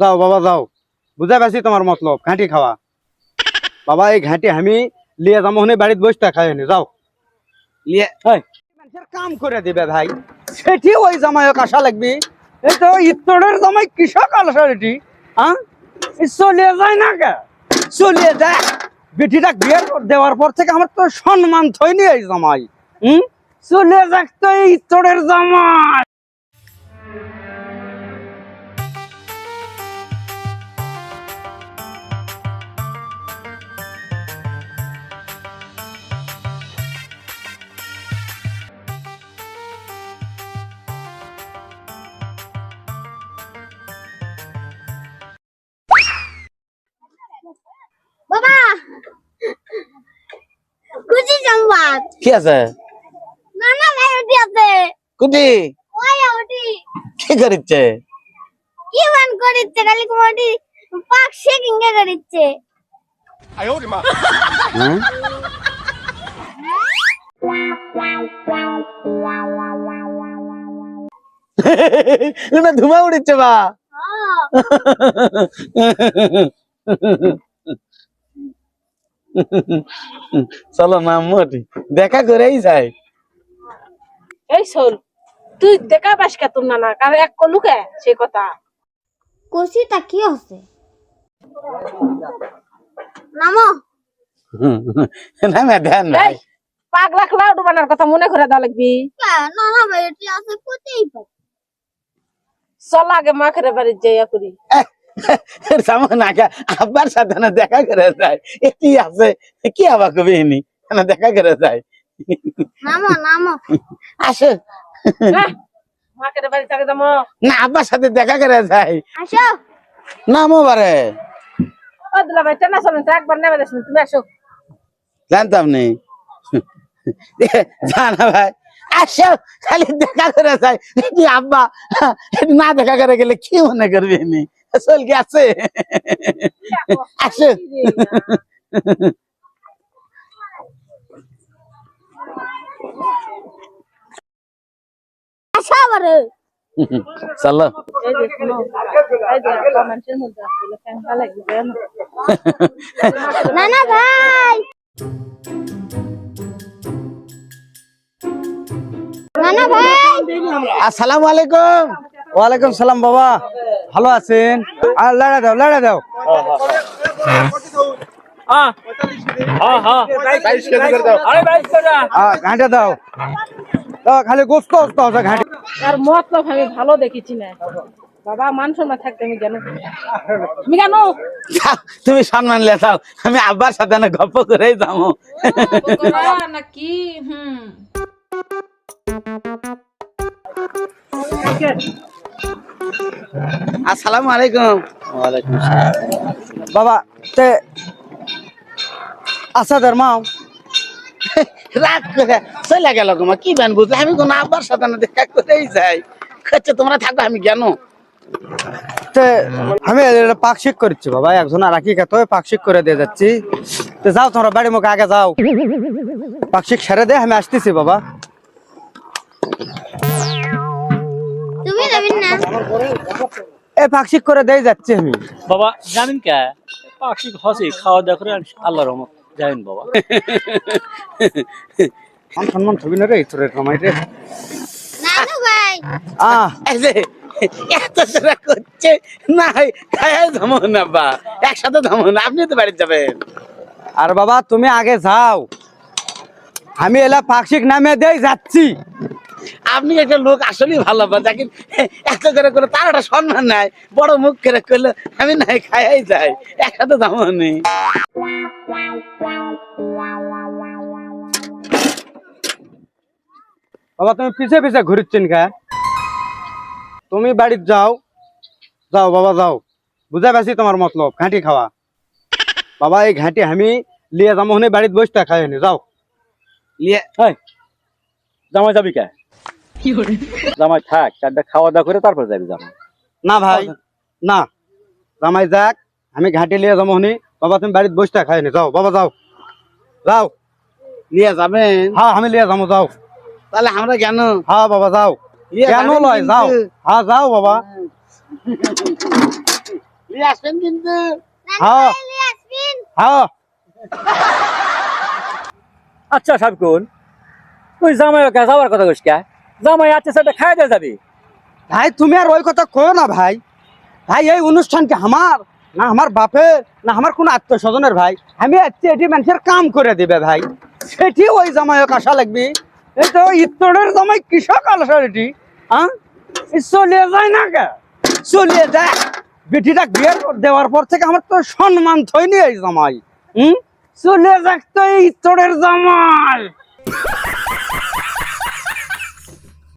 যাও বাবা, যাও। বুঝা পাইছি তোমার মতলব, ঘাঁটি খাওয়া। বাবা, এই ঘাঁটি আমি লিয়ে যাব হনে বাড়িতে বসতে খাই নি যাও। লিয়ে কাম করে দিবে ভাই। সেটি ওই জামাইক আশা লাগবি। এই তো ইত্তরের জামাই কৃষক আলসা এটি হ্যাঁ চলিয়ে যায় না কে? চলিয়ে যায়। বেটিটা বিয়ে দেওয়ার পর থেকে আমার তো সম্মান থইনি এই জামাই, হুম? চলিয়ে যাক তো এই ইত্তরের জামাই। খুশি সংবাদ কি আছে নানা ভাই উঠি আছে কুটি ওই উঠি কি করিচ্ছে কি মান করিচ্ছে খালি কুমারটি পাক শেকিং কে করিচ্ছে হ্যাঁ? না ধুমা উড়িচ্ছে বা চলো না মোটি দেখা করেই যায় এই শোন তুই দেখা পাস কে তোর নানা? কারণ এক কলুকে সে কথা। কষিটা কি হচ্ছে? নামো। না মে ধ্যান এই পাগলা ক্লাউড বানার কথা মনে করে দেওয়া লাগবি। কে নানা ভাই উঠি আছে কোথায়? পাই চল আগে মাখের বাড়ি যাইয়া করি। সামন আগে আব্বার সাথে না দেখা করে যায়। এ কি আছে? কি আবার কবি নি না দেখা করে যায়। নামো নামো। আসো। মাখের বাড়ি থাকে যাব। না আব্বার সাথে দেখা করে যায়। আসো। নামো বারে। ও দিলা ভাই টেনা চলেন তো একবার নেমে দেখুন তুমি আসো। জানতাম নি। জানা ভাই। আসো খালি দেখা করে যায়। কি আব্বা? না দেখা করে গেলে কি মনে করবি নি? চল কি আছে আসো চলো ভাই। আসসালামু আলাইকুম। ওয়ালাইকুম সালাম বাবা। ভালো আছেন? আর লড়া দাও লড়া দাও। ঘাঁটে দাও। দাও, খালি গোস্ত গোস্ত আছে ঘাঁটে। আর মতলব আমি ভালো দেখেছি না। বাবা মান সম্মান থাকতে আমি কেন তুমি কেন? যাও, তুমি সম্মান আমি আব্বার সাথে না গল্প করেই যাব। নাকি হুম। আসসালামু আলাইকুম। বাবা তে আচ্ছা ধর্মাও রাগ করে চলে গেল তোমার কি বেন বুঝলে? আমি কোনো আব্বার সাথে না দেখা করেই যাই। আচ্ছা তোমরা থাকো আমি কেন? তে আমি পাকশিক করছি বাবা একজন আর রাখি খেতে পাকশিক করে দিয়ে যাচ্ছি। তো যাও তোমরা বাড়ি মুখে আগে যাও। পাকশিক সেরে দে আমি আসতেছি বাবা। এ পাকশিক করে দিয়ে যাচ্ছি আমি। বাবা জানেন কে? পাখি হসে খাওয়া দাওয়া করে আর আল্লাহ রহমত। জানেন বাবা। মান সম্মান ছবি না রে তোর রে। নানু ভাই। আহ। এই যে এত জোরা করছে। না খায় যাব না বা। একসাথে যাব না আপনি তো বাড়ি যাবেন। আর বাবা তুমি আগে যাও। আমি এলা পাকশিক নামে দেই যাচ্ছি। আপনি একটা লোক আসলেই ভালো বা যাকে এত করে করে তার একটা সম্মান নাই। বড় মুখ করে করলে আমি নাই খাই যাই। একসাথে যাব নেই বাবা তুমি পিছে পিছে ঘুরছেন কা? তুমি বাড়িতে যাও। যাও বাবা যাও। বুঝা পাইছি তোমার মতলব ঘাঁটি খাওয়া। বাবা এই ঘাঁটি আমি লিয়ে যাব হনে বাড়িতে বসতে খাই নি যাও। লিয়ে জামাই যাবি কে? জামাই থাক চারটা খাওয়া দাওয়া করে তারপর যাবি জামাই। না ভাই না। জামাই যাক আমি ঘাঁটি লিয়ে যাব হনি। বাবা তুমি বাড়িতে বসতে খাই নি যাও বাবা যাও। যাও। নিয়ে যাবেন? হ্যাঁ আমি লিয়ে যাব যাও। তাহলে আমরা কেন? হ্যাঁ বাবা যাও। কেন লয় যাও। হ্যাঁ যাও বাবা। নিয়ে আসবেন কিন্তু। হ্যাঁ। হ্যাঁ। আচ্ছা সাবকুন তুই জামাই যাওয়ার কথা কইস কে? জামাই খাই দিয়ে যাবি। ভাই, তুমি আর ওই কথা কো না ভাই। ভাই, এই অনুষ্ঠান কি আমার? না আমার বাপের? না আমার কোন আত্মীয় স্বজনের ভাই? আমি এটি মানুষের কাম করে দিবে ভাই। সেটি ওই জামাইক আশা লাগবি। এই তো ইত্তরের জামাই কৃষক আলসার এটি হ্যাঁ চলিয়ে যায় না কে? চলিয়ে যায়। বেটিটা বিয়ে দেওয়ার পর থেকে আমার তো সম্মান থইনি এই জামাই, হুম? চলে যাক তো এই ইত্তরের জামাই।